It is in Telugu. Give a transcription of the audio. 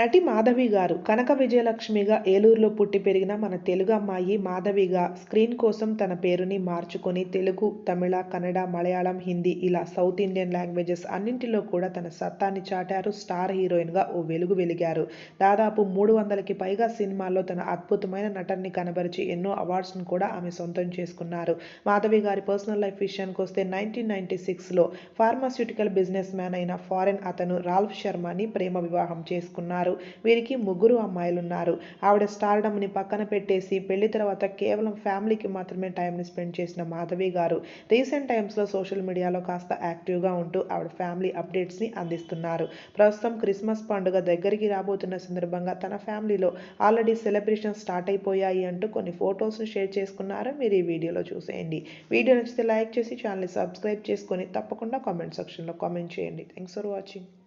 నటి మాధవి గారు కనక విజయలక్ష్మిగా ఏలూరులో పుట్టి పెరిగిన మన తెలుగు అమ్మాయి మాధవిగా స్క్రీన్ కోసం తన పేరుని మార్చుకొని తెలుగు తమిళ కన్నడ మలయాళం హిందీ ఇలా సౌత్ ఇండియన్ లాంగ్వేజెస్ అన్నింటిలో కూడా తన సత్తాన్ని చాటారు. స్టార్ హీరోయిన్గా ఓ వెలుగు వెలిగారు. దాదాపు మూడు వందలకి పైగా సినిమాల్లో తన అద్భుతమైన నటనని కనబరిచి ఎన్నో అవార్డ్స్ను కూడా ఆమె సొంతం చేసుకున్నారు. మాధవి గారి పర్సనల్ లైఫ్ విషయానికి వస్తే నైన్టీన్ నైన్టీ సిక్స్లో ఫార్మాస్యూటికల్ బిజినెస్ మ్యాన్ అయిన ఫారెన్ అతను రాల్ఫ్ శర్మని ప్రేమ వివాహం చేసుకున్నారు. వీరికి ముగ్గురు అమ్మాయిలున్నారు. ఆవిడ స్టార్డమ్ని పక్కన పెట్టేసి పెళ్ళి తర్వాత కేవలం ఫ్యామిలీకి మాత్రమే టైంని స్పెండ్ చేసిన మాధవి గారు. రీసెంట్ టైమ్స్లో సోషల్ మీడియాలో కాస్త యాక్టివ్గా ఉంటూ ఆవిడ ఫ్యామిలీ అప్డేట్స్ని అందిస్తున్నారు. ప్రస్తుతం క్రిస్మస్ పండుగ దగ్గరికి రాబోతున్న సందర్భంగా తన ఫ్యామిలీలో ఆల్రెడీ సెలబ్రేషన్ స్టార్ట్ అయిపోయాయి అంటూ కొన్ని ఫొటోస్ని షేర్ చేసుకున్నారు మీరు ఈ వీడియోలో చూసేయండి. వీడియో నచ్చితే లైక్ చేసి ఛానల్ని సబ్స్క్రైబ్ చేసుకొని తప్పకుండా కామెంట్ సెక్షన్లో కామెంట్ చేయండి. Thanks for watching.